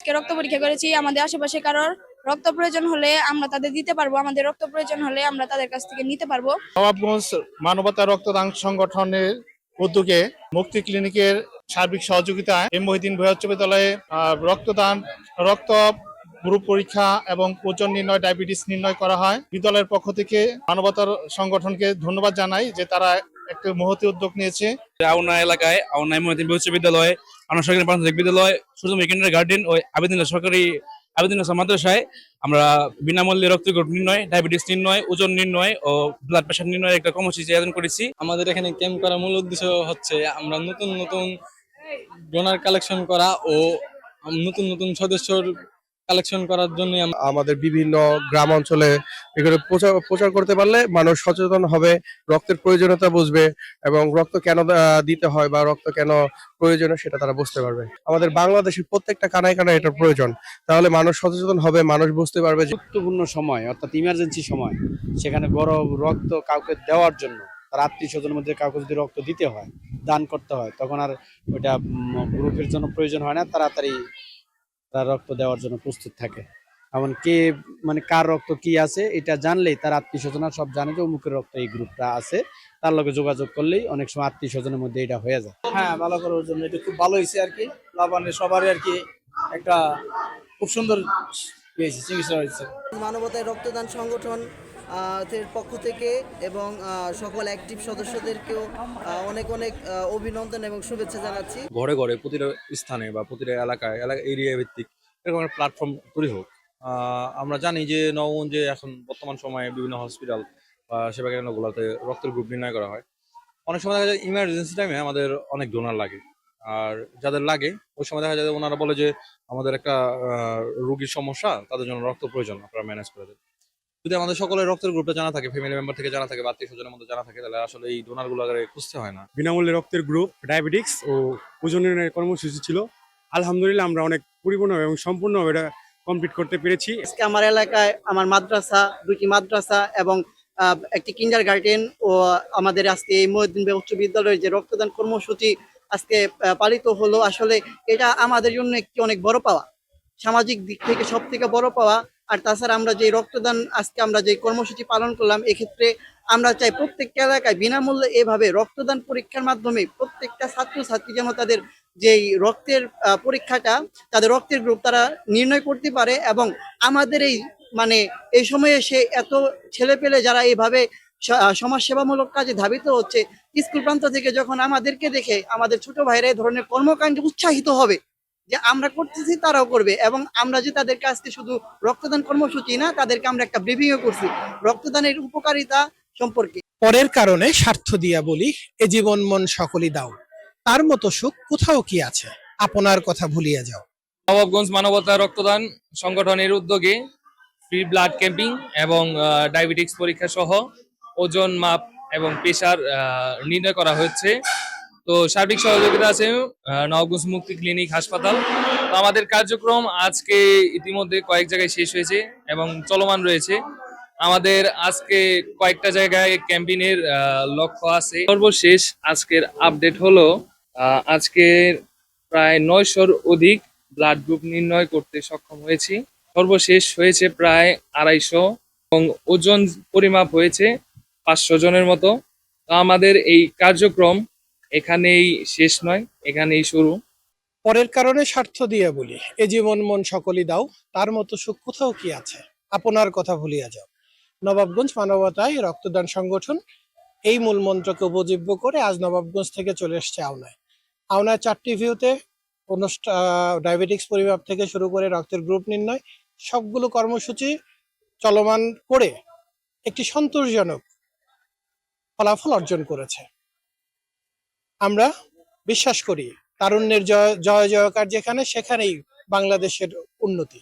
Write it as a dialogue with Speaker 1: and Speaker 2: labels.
Speaker 1: রক্ত পরীক্ষা করেছি, আমাদের আশেপাশে কারোর রক্ত প্রয়োজন হলে আমরা তাদের দিতে পারব, আমাদের রক্ত প্রয়োজন হলে আমরা তাদের কাছ থেকে নিতে পারব।
Speaker 2: নবাবগঞ্জ মানবতা রক্তদান সংগঠনের উদ্যোগে মুক্তি ক্লিনিকের সার্বিক সহযোগিতায় এম মহিদিন ভূয়া উচ্চ বিদ্যালয়ে রক্তদান, রক্ত গ্রুপ পরীক্ষা এবং ওজন নির্ণয়, ডায়াবেটিস নির্ণয় করা হয়। বিদ্যালয়ের পক্ষ থেকে মানবতার সংগঠনকে ধন্যবাদ জানাই যে তারা একটি মহতি উদ্যোগ নিয়েছে।
Speaker 3: আউনা এলাকায় আউনা মহিদিন উচ্চ বিদ্যালয় আউনা সরকারি প্রাথমিক বিদ্যালয় সূর্যমুখী কিন্ডার গার্ডেন ও আবেদিন সরকারি আবেদিন মাদ্রাসায় আমরা বিনামূল্যে রক্ত নির্ণয় ডায়াবেটিস নির্ণয় ওজন নির্ণয় ও ব্লাড প্রেশার নির্ণয় একটা কর্মসূচি আয়োজন করেছি।
Speaker 4: আমাদের এখানে ক্যাম্প করার মূল উদ্দেশ্য হচ্ছে আমরা নতুন নতুন ডোনার কালেকশন করা ও নতুন নতুন সদস্যর কালেকশন করার জন্য
Speaker 5: আমাদের বিভিন্ন গ্রাম অঞ্চলে এগুলো প্রচার প্রচার করতে পারলে মানুষ সচেতন হবে রক্তের প্রয়োজনীয়তা বুঝবে এবং রক্ত কেন দিতে হয় বা রক্ত কেন প্রয়োজনীয় সেটা তারা বুঝতে পারবে। আমাদের বাংলাদেশের প্রত্যেকটা কানায় কানায় এটার প্রয়োজন। তাহলে মানুষ সচেতন হবে মানুষ বুঝতে পারবে যে
Speaker 6: গুরুত্বপূর্ণ সময় অর্থাৎ ইমার্জেন্সি সময় সেখানে বড় রক্ত কাউকে দেওয়ার জন্য তার আত্মীয় স্বজনের মধ্যে কাউকে যদি রক্ত দিতে হয় দান করতে হয় তখন আর ওইটা গ্রুপের জন্য প্রয়োজন হয় না তাড়াতাড়ি তার রক্ত দেওয়ার জন্য প্রস্তুত থাকে। এমন কে মানে কার রক্ত কি আছে এটা জানলেই তার আত্মীয় স্বজনরা সব জানে যে অমুকের রক্ত এই গ্রুপটা আছে। তার লগে যোগাযোগ করলেই অনেক সময় আত্মীয় স্বজনের মধ্যে এটা হয়ে যায়।
Speaker 7: হ্যাঁ ভালো করার জন্য এটা খুব ভালো হয়েছে আর কি। লাভানের সবারই আর কি একটা খুব সুন্দর পেয়েছে চিকিৎসা হয়েছে।
Speaker 8: মানবতায় রক্তদান সংগঠন পক্ষ থেকে এবং সকল অ্যাক্টিভ সদস্যদেরকেও অনেক অনেক অভিনন্দন এবং শুভেচ্ছা জানাচ্ছি।
Speaker 3: ঘরে ঘরে প্রতিটা স্থানে বা প্রতিটা এলাকায়, এলাকা এরিয়া ভিত্তিক এরকম প্ল্যাটফর্ম তৈরি হোক। আমরা জানি যে নবগঞ্জে এখন বর্তমান সময়ে বিভিন্ন হসপিটাল বা সেবা কেন্দ্রগুলোতে রক্তের গ্রুপ নির্ণয় করা হয়। অনেক সময় দেখা যায় ইমার্জেন্সি টাইমে আমাদের অনেক ডোনার লাগে। আর যাদের লাগে, ওই সময় দেখা যায় ওনারা বলে যে আমাদের একটা রোগীর সমস্যা, তাদের জন্য রক্ত প্রয়োজন আপনারা ম্যানেজ করে দেন। যদি আমাদের সকলের রক্তের গ্রুপটা জানা থাকে ফ্যামিলি মেম্বার থেকে জানা থাকে বা আত্মীয় স্বজনের মধ্যে জানা থাকে তাহলে আসলে এই ডোনারগুলো আগে খুঁজতে হয় না।
Speaker 9: বিনামূল্যে রক্তের গ্রুপ ডায়াবেটিক্স ও ওজন নির্ণয়ের কর্মসূচি ছিল। আলহামদুলিল্লাহ আমরা অনেক পরিপূর্ণ এবং সম্পূর্ণভাবে এটা কমপ্লিট করতে পেরেছি।
Speaker 8: আজকে আমার এলাকায় আমার মাদ্রাসা দুটি মাদ্রাসা এবং আহ, একটি কিন্ডার গার্ডেন ও আমাদের আজকে এই মহিউদ্দিন উচ্চ বিদ্যালয়ের যে রক্তদান কর্মসূচি আজকে আহ, পালিত হলো আসলে এটা আমাদের জন্য একটি অনেক বড় পাওয়া। সামাজিক দিক থেকে সব থেকে বড় পাওয়া আর তাছাড়া আমরা যে রক্তদান আজকে আমরা যে কর্মসূচি পালন করলাম এক্ষেত্রে আমরা চাই প্রত্যেকটা এলাকায় বিনামূল্যে এভাবে রক্তদান পরীক্ষার মাধ্যমে প্রত্যেকটা ছাত্রছাত্রী যেন তাদের যেই রক্তের পরীক্ষাটা তাদের রক্তের গ্রুপ তারা নির্ণয় করতে পারে এবং আমাদের এই মানে এই সময়ে সে এত ছেলে পেলে যারা এইভাবে স- আহ, সমাজ সেবামূলক কাজে ধাবিত হচ্ছে স্কুল প্রান্ত থেকে যখন আমাদেরকে দেখে আমাদের ছোট ভাইরা এই ধরনের কর্মকাণ্ডে উৎসাহিত হবে যে আমরা করতেছি তারাও করবে এবং আমরা যে তাদের কাছকে শুধু রক্তদান কর্মসূচি না তাদেরকে আমরা একটা ব্রিফিংও করছি রক্তদানের উপকারিতা সম্পর্কে।
Speaker 10: পরের কারণে স্বার্থ দিয়া বলি এ জীবন মন সকলই দাও। তার মতো সুখ কোথাও কি আছে? আপনার কথা ভুলিয়া যাও।
Speaker 4: নবাবগঞ্জ মানবতা রক্তদান সংগঠনের উদ্যোগে ফ্রি ব্লাড ক্যাম্পিং এবং ডায়াবেটিক্স পরীক্ষা সহ ওজন মাপ এবং প্রেশার নির্ণয় করা হচ্ছে তো সার্বিক সহযোগিতা আছে আহ, মুক্তি ক্লিনিক হাসপাতাল। তো আমাদের কার্যক্রম আজকে ইতিমধ্যে কয়েক জায়গায় শেষ হয়েছে এবং চলমান রয়েছে। আমাদের আজকে কয়েকটা জায়গায় ক্যাম্পেইনের লক্ষ্য আছে। সর্বশেষ আজকের আপডেট হলো আহ, আজকে প্রায় নয়শোর অধিক ব্লাড গ্রুপ নির্ণয় করতে সক্ষম হয়েছি। সর্বশেষ হয়েছে প্রায় আড়াইশো এবং ওজন পরিমাপ হয়েছে পাঁচশো জনের মতো। আমাদের এই কার্যক্রম এখানেই শেষ নয়, এখানেই শুরু।
Speaker 10: পরের কারণে স্বার্থ দিয়া বলি, এ জীবন মন সকলই দাও, তার মতো সুখ কোথাও কি আছে? আপনার কথা ভুলিয়া যাও। নবাবগঞ্জ মানবতায় রক্তদান সংগঠন, এই মূল মন্ত্রকে উপজীব্য করে আজ নবাবগঞ্জ থেকে চলে এসছে আওনায়। আওনায় চারটি ভিউতে ডায়াবেটিক্স পরিমাপ থেকে শুরু করে রক্তের গ্রুপ নির্ণয়, সবগুলো কর্মসূচি চলমান করে একটি সন্তোষজনক ফলাফল অর্জন করেছে। আমরা বিশ্বাস করি। তারুণ্যের জয় জয় জয়কার যেখানে সেখানেই বাংলাদেশের উন্নতি।